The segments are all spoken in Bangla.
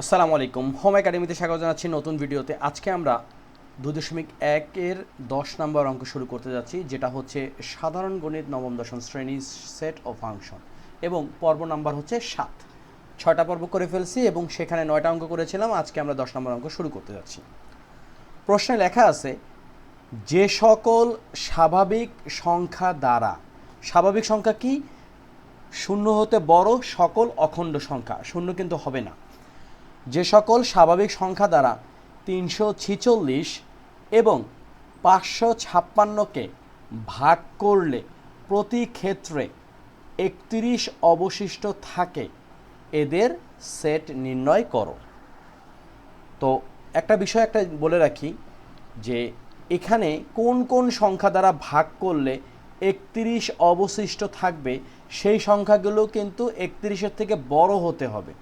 আসসালামু আলাইকুম। হোম একাডেমিতে স্বাগত জানাচ্ছি নতুন ভিডিওতে। আজকে আমরা দু দশমিক একের দশ নম্বর অঙ্ক শুরু করতে যাচ্ছি, যেটা হচ্ছে সাধারণ গণিত নবম দশম শ্রেণি সেট ও ফাংশন এবং পর্ব নাম্বার হচ্ছে সাত। ছয়টা পর্ব করে ফেলছি এবং সেখানে নয়টা অঙ্ক করেছিলাম। আজকে আমরা দশ নম্বর অঙ্ক শুরু করতে যাচ্ছি। প্রশ্নে লেখা আছে, যে সকল স্বাভাবিক সংখ্যা দ্বারা স্বাভাবিক সংখ্যা কি? শূন্য হতে বড় সকল অখণ্ড সংখ্যা। শূন্য কিন্তু হবে না। যে সকল স্বাভাবিক সংখ্যা দ্বারা তিনশো ছিচল্লিশ এবং পাঁচশো ছাপ্পান্নকে ভাগ করলে প্রতি ক্ষেত্রে একত্রিশ অবশিষ্ট থাকে, এদের সেট নির্ণয় করো। তো একটা বিষয় একটা বলে রাখি যে এখানে কোন কোন সংখ্যা দ্বারা ভাগ করলে একত্রিশ অবশিষ্ট থাকবে, সেই সংখ্যাগুলো কিন্তু একত্রিশের থেকে বড় হতে হবে।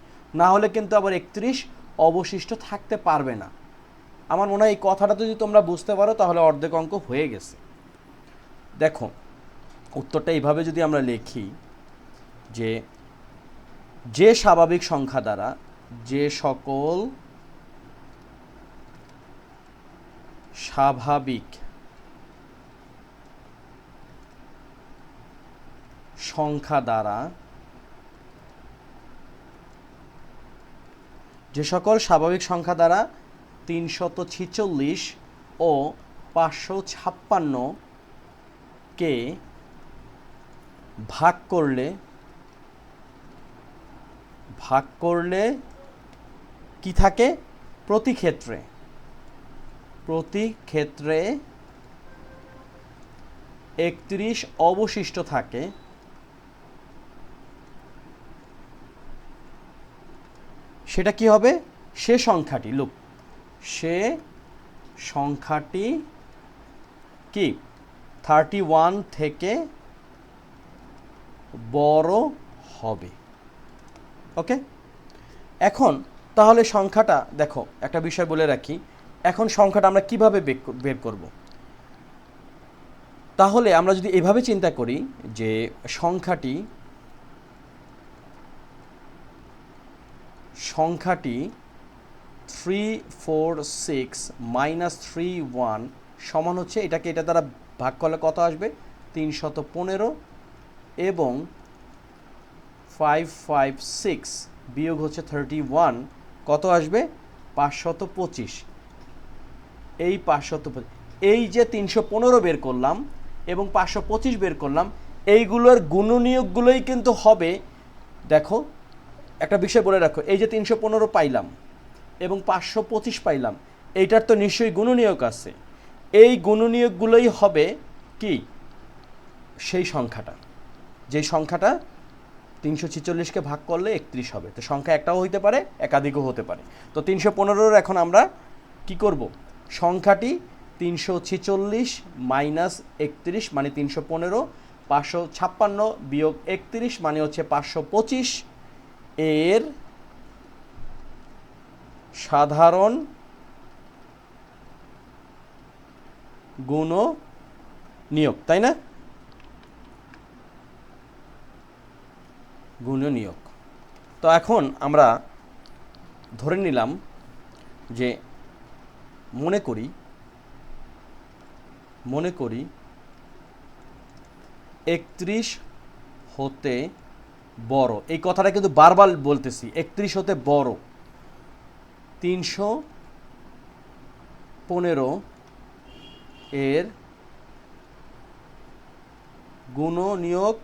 না হলে কিন্তু আবার একত্রিশ অবশিষ্ট থাকতে পারবে না। আমার মনে হয় এই কথাটা যদি তোমরা বুঝতে পারো, তাহলে অর্ধেক অঙ্ক হয়ে গেছে। দেখো, উত্তরটা এইভাবে যদি আমরা লিখি যে যে স্বাভাবিক সংখ্যা দ্বারা যে সকল স্বাভাবিক সংখ্যা দ্বারা যে সকল স্বাভাবিক সংখ্যা দ্বারা তিনশত ছিচল্লিশ ও পাঁচশো ছাপ্পান্ন কে ভাগ করলে ভাগ করলে কি থাকে? প্রতি ক্ষেত্রে প্রতি ক্ষেত্রে একত্রিশ অবশিষ্ট থাকে। সেটা কি হবে? সে সংখ্যাটি লুক সে সংখ্যাটি কি? থার্টি ওয়ান থেকে বড় হবে। ওকে এখন, তাহলে সংখ্যাটা, দেখো, একটা বিষয় বলে রাখি। এখন সংখ্যাটা আমরা কীভাবে বের কর- বের করব? তাহলে আমরা যদি এভাবে চিন্তা করি যে সংখ্যাটি সংখ্যাটি three four six minus three one সমান হচ্ছে, এটাকে এটা দ্বারা ভাগ করলে কত আসবে? তিনশত পনেরো এবং ফাইভ ফাইভ সিক্স বিয়োগ হচ্ছে থার্টি ওয়ান কত আসবে? পাঁচশত পঁচিশ এই পাঁচশত পঁচিশ এই যে তিনশো পনেরো বের করলাম এবং পাঁচশো পঁচিশ বের করলাম, এইগুলোর গুণনীয়কগুলোই কিন্তু হবে, দেখো একটা বিষয় বলে রাখো, এই যে তিনশো পনেরো পাইলাম এবং পাঁচশো পঁচিশ পাইলাম, এইটার তো নিশ্চয়ই গুণনীয়ক আছে। এই গুণনীয়কগুলোই হবে কি? সেই সংখ্যাটা। যেই সংখ্যাটা তিনশো ছিচল্লিশকে ভাগ করলে একত্রিশ হবে। তো সংখ্যা একটাও হইতে পারে, একাধিকও হতে পারে। তো তিনশো পনেরোর এখন আমরা কি করব? সংখ্যাটি তিনশো ছিচল্লিশ মাইনাস একত্রিশ মানে তিনশো পনেরো, পাঁচশো ছাপ্পান্ন বিয়োগ একত্রিশ মানে হচ্ছে পাঁচশো পঁচিশ এর সাধারণ গুণ নিয়োগ তাই না? গুণ নিয়োগ তো এখন আমরা ধরে নিলাম যে মনে করি মনে করি একত্রিশ হতে বড়। এই কথাটা কিন্তু বারবার বলতেছি, একত্রিশ হতে বড়। তিনশো পনেরো এর গুণনীয়ক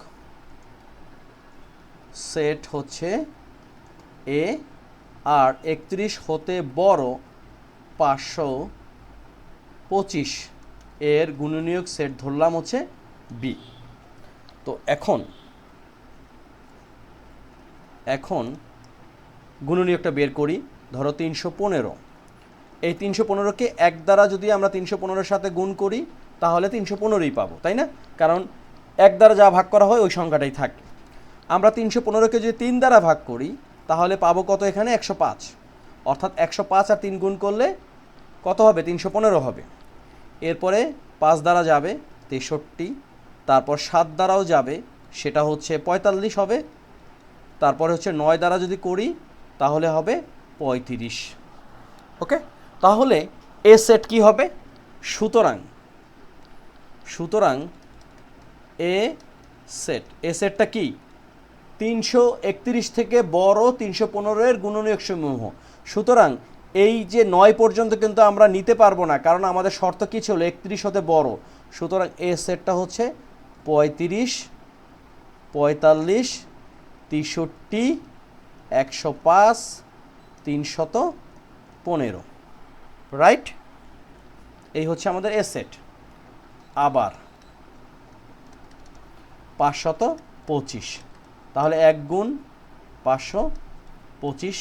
সেট হচ্ছে এ, আর একত্রিশ হতে বড় পাঁচশো পঁচিশ এর গুণনীয়ক সেট ধরলাম হচ্ছে বি। তো এখন এখন গুণনীয়কটা বের করি, ধরো তিনশো পনেরো। এই তিনশো পনেরোকে এক দ্বারা যদি আমরা তিনশো পনেরোর সাথে গুণ করি, তাহলে তিনশো পনেরোই পাবো, তাই না? কারণ এক দ্বারা যা ভাগ করা হয়, ওই সংখ্যাটাই থাকে। আমরা তিনশো পনেরোকে যদি তিন দ্বারা ভাগ করি, তাহলে পাবো কত এখানে? একশো পাঁচ। অর্থাৎ একশো পাঁচ আর তিন গুণ করলে কত হবে? তিনশো পনেরো হবে। এরপরে পাঁচ দ্বারা যাবে তেষট্টি, তারপর সাত দ্বারাও যাবে, সেটা হচ্ছে পঁয়তাল্লিশ হবে তারপরে হচ্ছে নয় দ্বারা যদি করি, তাহলে হবে পঁয়ত্রিশ। ওকে? তাহলে এ সেট কি হবে? সুতরাং সুতরাং এ সেট, এ সেটটা কি? তিনশো একত্রিশ থেকে বড় তিনশো পনেরোয়ের গুণনীয়ক সমূহ। সুতরাং এই যে নয় পর্যন্ত কিন্তু আমরা নিতে পারব না, কারণ আমাদের শর্ত কী ছিল? একত্রিশ হতে বড়। সুতরাং এ সেটটা হচ্ছে পঁয়ত্রিশ, পঁয়তাল্লিশ তেষট্টি, একশো পাঁচ, তিনশত পনেরো। রাইট এই হচ্ছে আমাদের এ সেট আবার পাঁচশত পঁচিশ। তাহলে এক গুণ পাঁচশো পঁচিশ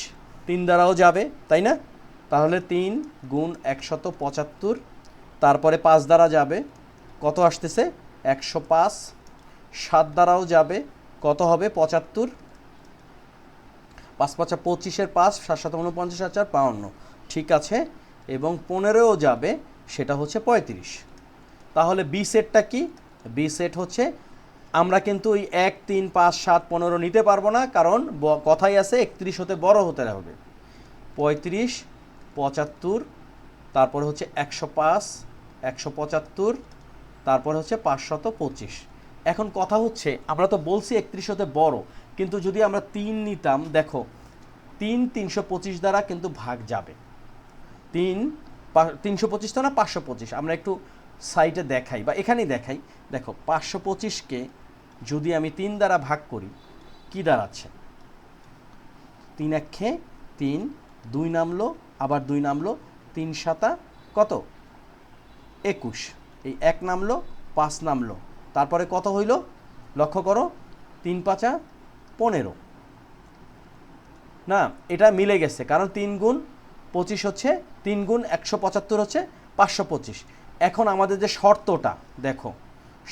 তিন দ্বারাও যাবে, তাই না? তাহলে তিন গুণ একশত পঁচাত্তর, তারপরে পাঁচ দ্বারা যাবে। কত আসতেছে? একশো পাঁচ। সাত দ্বারাও যাবে কত হবে? পঁচাত্তর। পাঁচ পাঁচা পঁচিশের পাঁচ, সাত সাত উনপঞ্চাশ হাজার বাউন্ন ঠিক আছে? এবং পনেরোও যাবে, সেটা হচ্ছে পঁয়ত্রিশ। তাহলে বি সেটটা কি? বি সেট হচ্ছে, আমরা কিন্তু ওই এক, তিন, পাঁচ, সাত, পনেরো নিতে পারব না, কারণ কথাই আছে, একত্রিশ হতে বড় হতে হবে। পঁয়ত্রিশ, পঁচাত্তর, তারপর হচ্ছে একশো পাঁচ, একশো পঁচাত্তর, তারপর হচ্ছে পাঁচশত পঁচিশ। এখন কথা হচ্ছে, আমরা তো বলছি একত্রিশ হতে বড়, কিন্তু যদি আমরা তিন নিতাম, দেখো, তিন তিনশো পঁচিশ দ্বারা কিন্তু ভাগ যাবে। তিন তিনশো পঁচিশ তো না, পাঁচশো পঁচিশ। আমরা একটু সাইটে দেখাই, বা এখানেই দেখাই। দেখো, পাঁচশো পঁচিশকে যদি আমি তিন দ্বারা ভাগ করি, কি দাঁড়াচ্ছে? তিন একে তিন, দুই নামলো, আবার দুই নামলো, তিন সাতা কত? একুশ। এই এক নামলো, পাঁচ নামলো। তারপরে কত হইল? লক্ষ্য করো, তিন পাঁচা পনেরো। না, এটা মিলে গেছে, কারণ তিন গুণ পঁচিশ হচ্ছে, তিন গুণ একশো পঁচাত্তর হচ্ছে পাঁচশো পঁচিশ। এখন আমাদের যে শর্তটা, দেখো,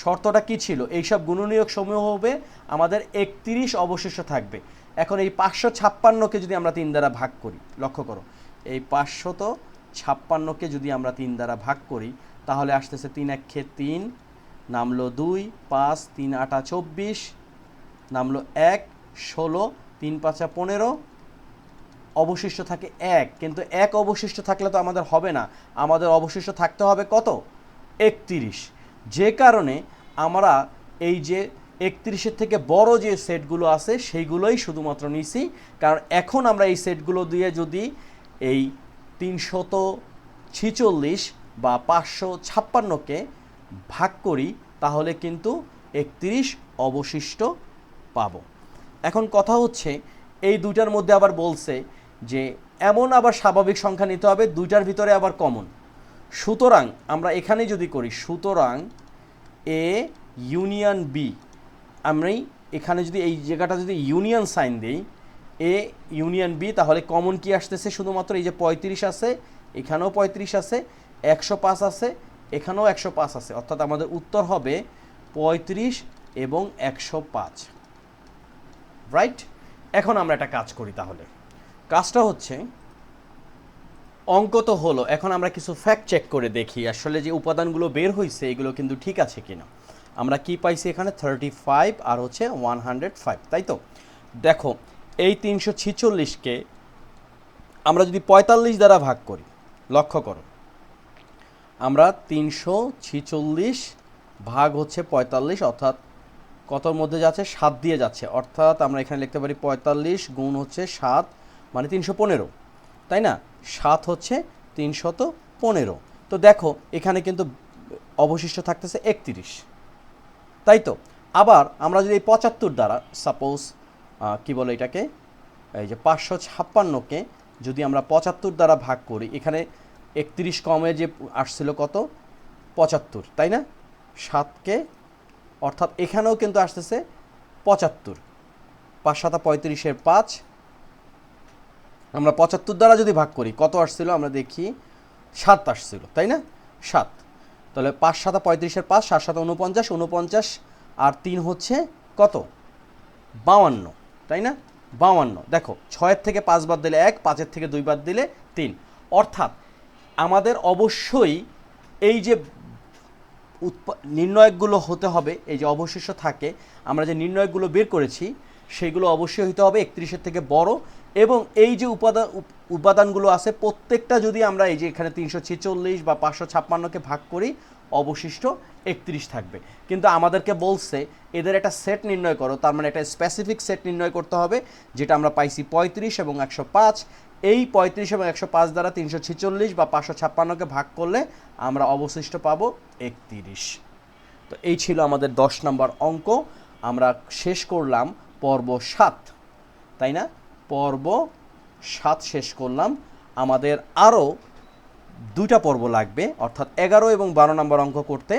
শর্তটা কি ছিল? এইসব গুণনীয়ক সমূহ হবে আমাদের একত্রিশ অবশিষ্ট থাকবে। এখন এই পাঁচশো ছাপ্পান্নকে যদি আমরা তিন দ্বারা ভাগ করি, লক্ষ্য করো, এই পাঁচশত ছাপ্পান্নকে যদি আমরা তিন দ্বারা ভাগ করি, তাহলে আসতেছে তিন একে তিন নামলো দুই, পাঁচ, তিন, আটা চব্বিশ। নামলো এক, ষোলো, তিন, পাঁচা পনেরো। অবশিষ্ট থাকে এক, কিন্তু এক অবশিষ্ট থাকলে তো আমাদের হবে না। আমাদের অবশিষ্ট থাকতে হবে কত? একত্রিশ। যে কারণে আমরা এই যে একত্রিশের থেকে বড় যে সেটগুলো আছে, সেইগুলোই শুধুমাত্র নিছি। কারণ এখন আমরা এই সেটগুলো দিয়ে যদি এই তিনশত ছিচল্লিশ বা পাঁচশো ছাপ্পান্নকে ভাগ করি, তাহলে কিন্তু একত্রিশ অবশিষ্ট পাবো। এখন কথা হচ্ছে, এই দুইটার মধ্যে আবার বলছে যে, এমন আবার স্বাভাবিক সংখ্যা নিতে হবে, দুইটার ভিতরে আবার কমন সুতরাং আমরা এখানে যদি করি, সুতরাং এ ইউনিয়ন বি আমি এখানে যদি এই জায়গাটা যদি ইউনিয়ন সাইন দিই এ ইউনিয়ন বি তাহলে কমন কি আসতেছে? শুধুমাত্র এই যে পঁয়ত্রিশ আছে, এখানেও পঁয়ত্রিশ আছে, একশো পাঁচ আছে এখানেও একশো পাঁচ আছে, অর্থাৎ আমাদের উত্তর হবে পঁয়ত্রিশ এবং একশো পাঁচ। রাইট এখন আমরা একটা কাজ করি তাহলে। কাজটা হচ্ছে, অঙ্ক তো হলো, এখন আমরা কিছু ফ্যাক্ট চেক করে দেখি, আসলে যে উপাদানগুলো বের হয়েছে এগুলো কিন্তু ঠিক আছে কিনা। আমরা কি পাইছি এখানে? থার্টি ফাইভ আর হচ্ছে ওয়ান হান্ড্রেড ফাইভ তাই তো? দেখো, এই তিনশো ছিচল্লিশকে আমরা যদি পঁয়তাল্লিশ দ্বারা ভাগ করি, লক্ষ্য করো আমরা তিনশো ছিচল্লিশ ভাগ হচ্ছে পঁয়তাল্লিশ, অর্থাৎ কতর মধ্যে যাচ্ছে? সাত দিয়ে যাচ্ছে। অর্থাৎ আমরা এখানে লিখতে পারি পঁয়তাল্লিশ গুণ হচ্ছে সাত মানে তিনশো পনেরো। তাই না? সাত হচ্ছে তিনশত পনেরো। তো দেখো, এখানে কিন্তু অবশিষ্ট থাকতেছে একত্রিশ। তাই তো? আবার আমরা যদি এই পঁচাত্তর দ্বারা সাপোজ কি বলে এটাকে? এই যে পাঁচশো ছাপ্পান্নকে যদি আমরা পঁচাত্তর দ্বারা ভাগ করি, এখানে একত্রিশ কমে যে আসছিল কত? পঁচাত্তর, তাই না? সাতকে, অর্থাৎ এখানেও কিন্তু আসতেছে পঁচাত্তর। পাঁচ সাতা পঁয়ত্রিশের পাঁচ। আমরা পঁচাত্তর দ্বারা যদি ভাগ করি, কত আসছিল? আমরা দেখি সাত আসছিল, তাই না? সাত। তাহলে পাঁচ সাতা পঁয়ত্রিশের পাঁচ, সাত সাতা উনপঞ্চাশ উনপঞ্চাশ আর তিন হচ্ছে কত? বাউান্ন তাই না? বাউান্ন দেখো, ছয়ের থেকে পাঁচ বাদ দিলে এক, পাঁচের থেকে দুই বাদ দিলে তিন। অর্থাৎ আমাদের অবশ্যই এই যে নির্ণয়কগুলো হতে হবে, এই যে অবশিষ্ট থাকে, আমরা যে নির্ণয়কগুলো বের করেছি, সেগুলো অবশ্যই হতে হবে একত্রিশের থেকে বড় এবং এই যে উপাদান উপাদানগুলো আছে, প্রত্যেকটা যদি আমরা এই যে এখানে তিনশো ছেচল্লিশ বা পাঁচশো ছাপ্পান্নকে ভাগ করি অবশিষ্ট একত্রিশ থাকবে। কিন্তু আমাদেরকে বলছে, এদের একটা সেট নির্ণয় করো, তার মানে একটা স্পেসিফিক সেট নির্ণয় করতে হবে, যেটা আমরা পাইছি পঁয়ত্রিশ এবং একশো পাঁচ। এই পঁয়ত্রিশ এবং একশো পাঁচ দ্বারা তিনশো ছেচল্লিশ বা পাঁচশো ছাপ্পান্নকে ভাগ করলে আমরা অবশিষ্ট পাবো একত্রিশ। তো এই ছিল আমাদের দশ নম্বর অঙ্ক। আমরা শেষ করলাম পর্ব সাত। তাই না? পর্ব সাত শেষ করলাম। আমাদের আরও দুইটা পর্ব লাগবে, অর্থাৎ এগারো এবং বারো নম্বর অঙ্ক করতে,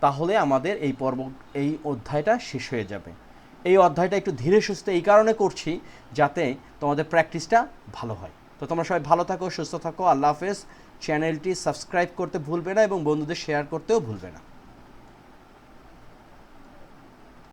তাহলে আমাদের এই পর্ব, এই অধ্যায়টা শেষ হয়ে যাবে। এই অধ্যায়টা একটু ধীরে সুস্থে এই কারণে করছি যাতে তোমাদের প্র্যাকটিসটা ভালো হয়। তো তোমরা সবাই ভালো থাকো, সুস্থ থাকো, আল্লাহ হাফেজ। চ্যানেলটি সাবস্ক্রাইব করতে ভুলবে না এবং বন্ধুদের শেয়ার করতেও ভুলবে না।